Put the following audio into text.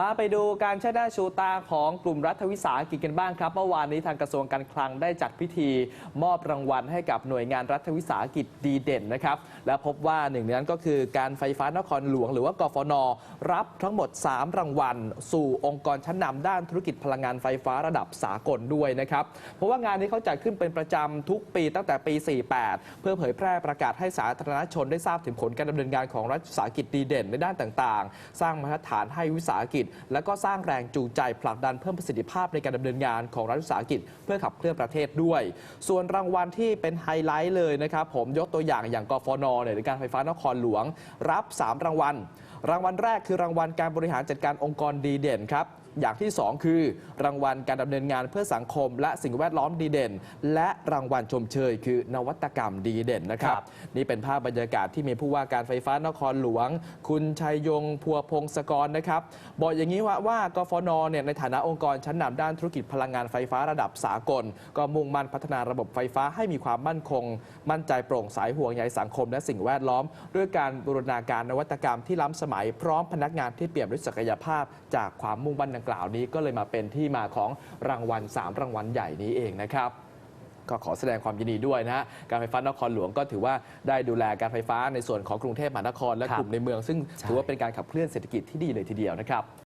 พาไปดูการเชิดหน้าชูตาของกลุ่มรัฐวิสาหกิจกันบ้างครับ เมื่อวานนี้ทางกระทรวงการคลังได้จัดพิธี มอบรางวัลให้กับหน่วยงานรัฐวิสาหกิจดีเด่นนะครับ และพบว่าหนึ่งในนั้นก็คือการไฟฟ้านครหลวง หรือว่ากฟน รับทั้งหมด 3 รางวัล สู่องค์กรชั้นนำด้านธุรกิจพลังงานไฟฟ้าระดับสากลด้วยนะครับ เพราะว่างานนี้เขาจัดขึ้นเป็นประจำทุกปีตั้งแต่ปี 48 เพื่อเผยแพร่ประกาศให้สาธารณชนได้ทราบถึงผลการดำเนินงานของรัฐวิสาหกิจดีเด่นในด้านต่าง ๆ สร้างมาตรฐานให้วิสาหกิจและก็สร้างแรงจูงใจผลักดันเพิ่มประสิทธิภาพในการดำเนินงานของรัฐวิสาหกิจ เพื่อขับเคลื่อนประเทศด้วย ส่วนรางวัลที่เป็นไฮไลท์เลยนะครับผมยกตัวอย่างอย่างกฟนเนี่ยหรือการไฟฟ้านครหลวง รับ 3 รางวัล รางวัลแรกคือรางวัลการบริหารจัดการองค์กรดีเด่นครับอย่างที่ 2 คือ รางวัลการดำเนินงานเพื่อสังคม และสิ่งแวดล้อมดีเด่น และรางวัลชมเชย คือนวัตกรรมดีเด่นนะครับครับนี่เป็นภาพบรรยากาศที่มีผู้ว่าการไฟฟ้านครหลวง คุณชัยยงพัวพงศกรนะครับบอกอย่างนี้ว่าว่ากฟนเนี่ยในฐานะองค์กรชั้นนำด้านธุรกิจพลังงานไฟฟ้าระดับสากล ก็มุ่งมั่นพัฒนาระบบไฟฟ้าให้มีความมั่นคง มั่นใจโปร่งใสห่วงใยสังคมและสิ่งแวดล้อม ด้วยการบูรณาการนวัตกรรมที่ล้ำสมัยพร้อมพนักงานที่เปี่ยมด้วยศักยภาพ จากความมุ่งมั่นดังกล่าวนี้ ก็เลยมาเป็นที่มาของรางวัล 3 รางวัลใหญ่นี้เองนะครับก็ขอแสดงความยินดีด้วยนะฮะการไฟฟ้านครหลวงก็ถือว่าได้ดูแลการไฟฟ้าในส่วนของกรุงเทพมหานครและกลุ่มในเมือง ซึ่งถือว่าเป็นการขับเคลื่อนเศรษฐกิจที่ดีเลยทีเดียวนะครับ